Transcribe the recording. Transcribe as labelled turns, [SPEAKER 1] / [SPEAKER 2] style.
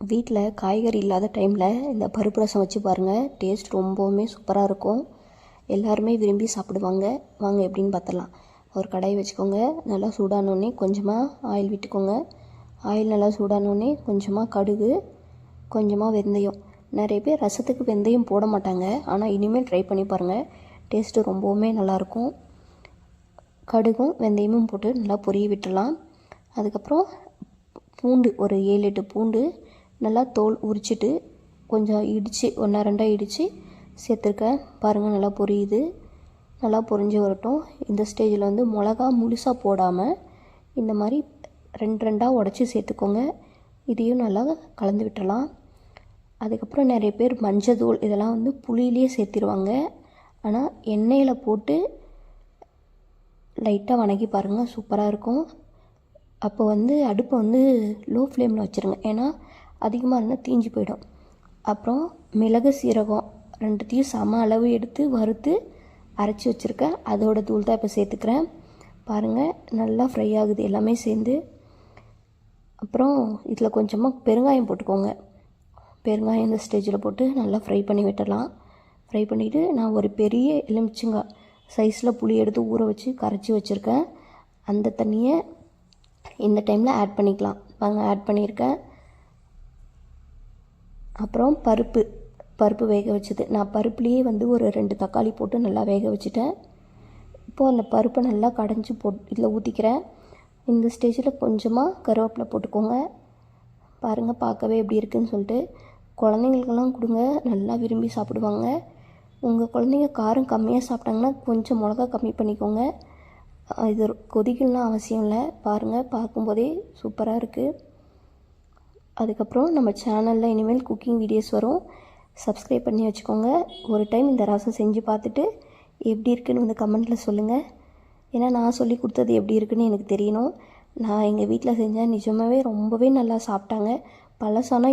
[SPEAKER 1] வீட்டில் காய்கறி இல்லாத டைமில் இந்த பருப்பு ரசம் வச்சு பாருங்கள் டேஸ்ட் ரொம்பவுமே சூப்பராக இருக்கும். எல்லாருமே விரும்பி சாப்பிடுவாங்க. வாங்க எப்படின்னு பார்த்துடலாம். ஒரு கடாய் வச்சுக்கோங்க. நல்லா சூடானோடனே கொஞ்சமாக ஆயில் விட்டுக்கோங்க. ஆயில் நல்லா சூடானோடனே கொஞ்சமாக கடுகு கொஞ்சமாக வெந்தயம். நிறைய பேர் ரசத்துக்கு வெந்தயம் போட மாட்டாங்க. ஆனால் இனிமேல் ட்ரை பண்ணி பாருங்கள் டேஸ்ட்டு ரொம்பவுமே நல்லாயிருக்கும் கடுகும் வெந்தயமும் போட்டு நல்லா பொரிய விட்டுடலாம். அதுக்கப்புறம் பூண்டு ஒரு ஏழு எட்டு பூண்டு நல்லா தோல் உரிச்சிட்டு கொஞ்சம் இடித்து ஒன்றா ரெண்டாக இடித்து சேர்த்துருக்கேன் பாருங்கள் நல்லா பொரியுது. நல்லா பொரிஞ்சு வரட்டும். இந்த ஸ்டேஜில் வந்து மிளகா முழுசாக போடாமல் இந்த மாதிரி ரெண்டு ரெண்டாக உடச்சி சேர்த்துக்கோங்க. இதையும் நல்லா கலந்து விட்டுடலாம் அதுக்கப்புறம் நிறைய பேர் மஞ்சத்தூள் இதெல்லாம் வந்து புளியிலேயே சேர்த்திருவாங்க. ஆனால் எண்ணெயில் போட்டு லைட்டாக வணக்கி பாருங்கள் சூப்பராக இருக்கும். அப்போ வந்து அடுப்பை வந்து லோ ஃப்ளேமில் வச்சுருங்க. ஏன்னா அதிகமாக இருந்தால் தீஞ்சு போயிடும். அப்புறம் மிளகு சீரகம் ரெண்டுத்தையும் சம அளவு எடுத்து வறுத்து அரைச்சி வச்சுருக்கேன் அதோட தூள் தான் இப்போ சேர்த்துக்கிறேன். பாருங்கள் நல்லா ஃப்ரை ஆகுது. எல்லாமே சேர்ந்து. அப்புறம் இதில் கொஞ்சமாக பெருங்காயம் போட்டுக்கோங்க. பெருங்காயம் இந்த ஸ்டேஜில் போட்டு நல்லா ஃப்ரை பண்ணி விட்டுடலாம் ஃப்ரை பண்ணிவிட்டு நான் ஒரு பெரிய எலுமிச்சங்காய் சைஸில் புளி எடுத்து ஊற வச்சு கரைச்சி வச்சுருக்கேன். அந்த தண்ணியை இந்த டைமில் ஆட் பண்ணிக்கலாம். பாருங்கள் ஆட் பண்ணியிருக்கேன். அப்புறம் பருப்பு பருப்பு வேக வச்சது. நான் பருப்புலேயே வந்து ஒரு ரெண்டு தக்காளி போட்டு நல்லா வேக வச்சுட்டேன். இப்போது அந்த பருப்பை நல்லா கடைஞ்சி போட் இதில் ஊற்றிக்கிறேன் இந்த ஸ்டேஜில் கொஞ்சமாக கருவேப்பிலை போட்டுக்கோங்க. பாருங்கள் பார்க்கவே எப்படி இருக்குன்னு சொல்லிட்டு. குழந்தைங்களுக்கெல்லாம் கொடுங்க நல்லா விரும்பி சாப்பிடுவாங்க. உங்கள் குழந்தைங்க காரம் கம்மியாக சாப்பிட்டாங்கன்னா கொஞ்சம் மிளகா கம்மி பண்ணிக்கோங்க. இது கொதிக்கலாம் அவசியம் இல்லை. பாருங்கள் பார்க்கும்போதே சூப்பராக இருக்குது அதுக்கப்புறம் நம்ம சேனலில் இனிமேல் குக்கிங் வீடியோஸ் வரும். சப்ஸ்கிரைப் பண்ணி வச்சுக்கோங்க. ஒரு டைம் இந்த ரசம் செஞ்சு பார்த்துட்டு எப்படி இருக்குன்னு வந்து கமெண்ட்டில் சொல்லுங்கள் ஏன்னா நான் சொல்லி கொடுத்தது எப்படி இருக்குன்னு எனக்கு தெரியணும். நான் எங்கள் வீட்டில் செஞ்சேன் நிஜமாகவே ரொம்பவே நல்லா சாப்பிட்டாங்க. பழசானா